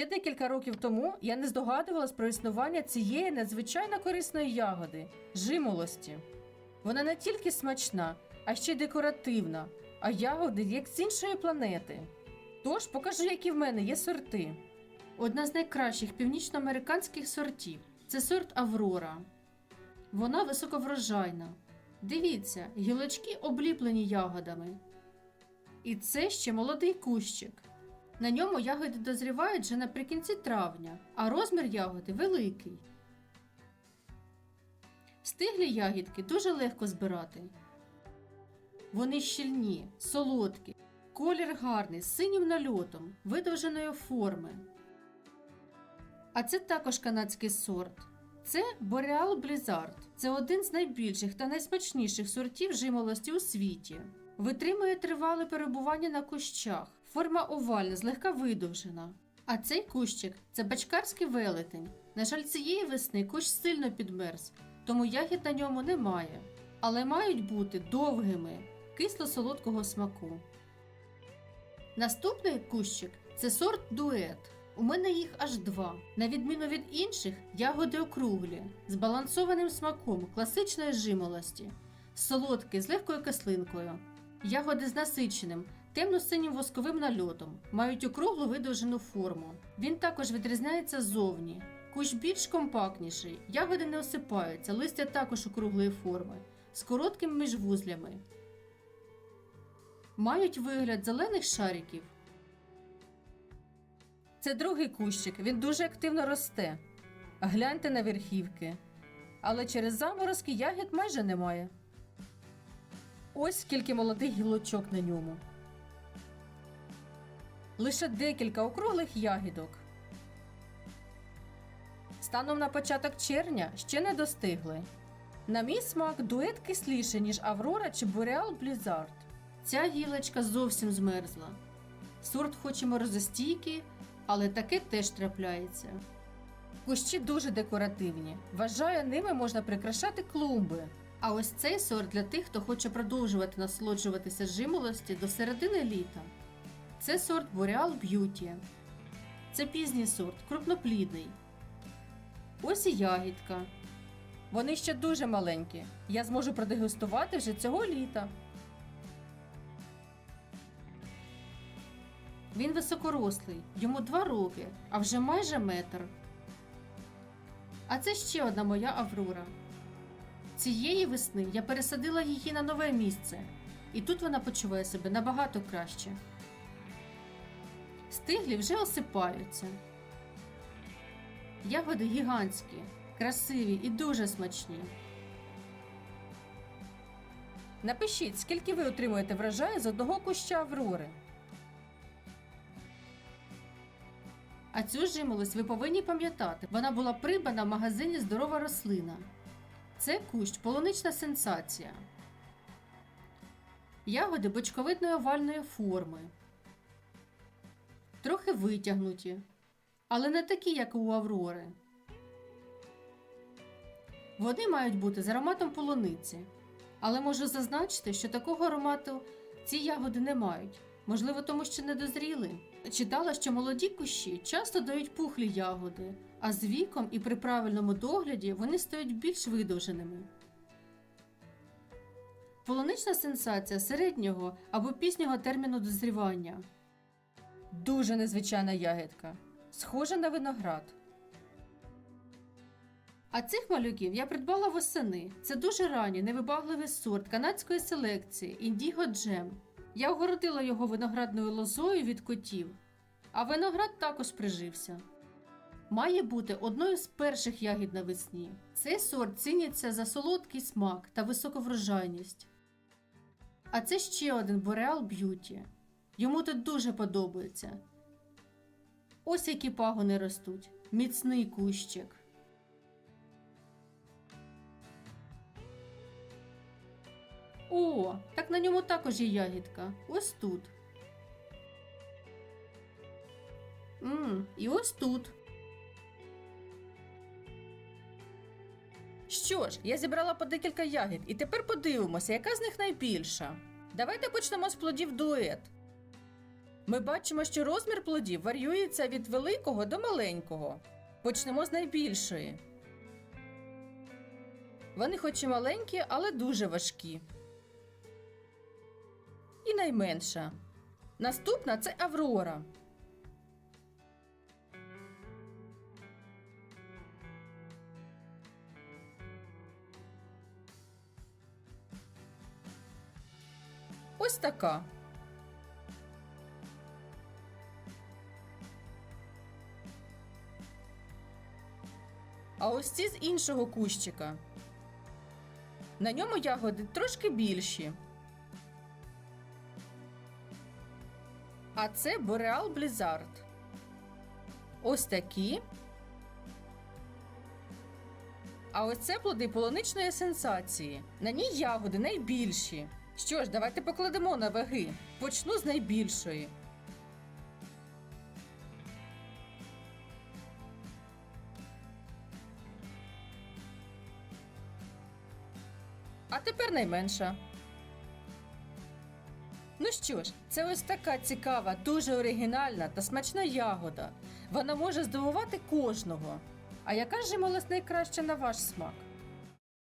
Ще декілька років тому я не здогадувалась про існування цієї надзвичайно корисної ягоди жимолості. Вона не тільки смачна, а ще й декоративна, а ягоди як з іншої планети. Тож покажу, які в мене є сорти. Одна з найкращих північноамериканських сортів це сорт Аврора. Вона високоврожайна. Дивіться, гілочки обліплені ягодами. І це ще молодий кущик. На ньому ягоди дозрівають вже наприкінці травня, а розмір ягоди великий. Стиглі ягідки дуже легко збирати. Вони щільні, солодкі, колір гарний, з синім нальотом, видовженої форми. А це також канадський сорт. Це Boreal Blizzard. Це один з найбільших та найсмачніших сортів жимолості у світі. Витримує тривале перебування на кущах. Форма овальна, злегка видовжена. А цей кущик це бачкарський велетень. На жаль, цієї весни кущ сильно підмерз, тому ягід на ньому немає. Але мають бути довгими, кисло-солодкого смаку. Наступний кущик це сорт дует. У мене їх аж два. На відміну від інших, ягоди округлі, з балансованим смаком класичної жимолості, солодкі з легкою кислинкою. Ягоди з насиченим, темно-синім восковим нальотом, мають округлу видовжену форму. Він також відрізняється ззовні. Кущ більш компактніший, ягоди не осипаються, листя також округлої форми, з короткими міжвузлями. Мають вигляд зелених шариків. Це другий кущик, він дуже активно росте. Гляньте на верхівки. Але через заморозки ягід майже немає. Ось скільки молодих гілочок на ньому. Лише декілька округлих ягідок. Станом на початок червня ще не достигли. На мій смак дует кисліше, ніж Аврора чи Boreal Blizzard. Ця гілочка зовсім змерзла. Сорт хоч і морозостійкий, але таке теж трапляється. Кущі дуже декоративні. Вважаю, ними можна прикрашати клумби. А ось цей сорт для тих, хто хоче продовжувати насолоджуватися жимолості до середини літа. Це сорт Boreal Beauty. Це пізній сорт, крупноплідний. Ось і ягідка. Вони ще дуже маленькі. Я зможу продегустувати вже цього літа. Він високорослий, йому два роки, а вже майже метр. А це ще одна моя Аврора. Цієї весни я пересадила її на нове місце, і тут вона почуває себе набагато краще. Стиглі вже осипаються. Ягоди гігантські, красиві і дуже смачні. Напишіть, скільки ви отримуєте врожаю з одного куща Аврори. А цю жимолость ви повинні пам'ятати. Вона була придбана в магазині Здорова рослина. Це кущ полунична сенсація. Ягоди бочковидної овальної форми. Трохи витягнуті, але не такі, як у Аврори. Вони мають бути з ароматом полуниці. Але можу зазначити, що такого аромату ці ягоди не мають. Можливо, тому що не дозріли. Читала, що молоді кущі часто дають пухлі ягоди, а з віком і при правильному догляді вони стають більш видовженими. Полунична сенсація середнього або пізнього терміну дозрівання. Дуже незвичайна ягідка. Схожа на виноград. А цих малюків я придбала восени. Це дуже ранній, невибагливий сорт канадської селекції Індіго Джем. Я огородила його виноградною лозою від котів, а виноград також прижився. Має бути одною з перших ягід навесні. Цей сорт ціниться за солодкий смак та високу врожайність. А це ще один Boreal Beauty. Йому тут дуже подобається. Ось які пагони ростуть. Міцний кущик. О, так на ньому також є ягідка. Ось тут. Мм, і ось тут. Що ж, я зібрала по декілька ягід, і тепер подивимося, яка з них найбільша. Давайте почнемо з плодів дует. Ми бачимо, що розмір плодів варіюється від великого до маленького. Почнемо з найбільшої. Вони хоч і маленькі, але дуже важкі. І найменша. Наступна це Аврора. Ось така. Ось з іншого кущика. На ньому ягоди трошки більші. А це Бореал Блізард. Ось такі. А ось це плоди полуничної сенсації. На ній ягоди найбільші. Що ж, давайте покладемо на ваги. Почну з найбільшої. А тепер найменша. Ну що ж, це ось така цікава, дуже оригінальна та смачна ягода. Вона може здивувати кожного. А яка ж молость найкраща на ваш смак?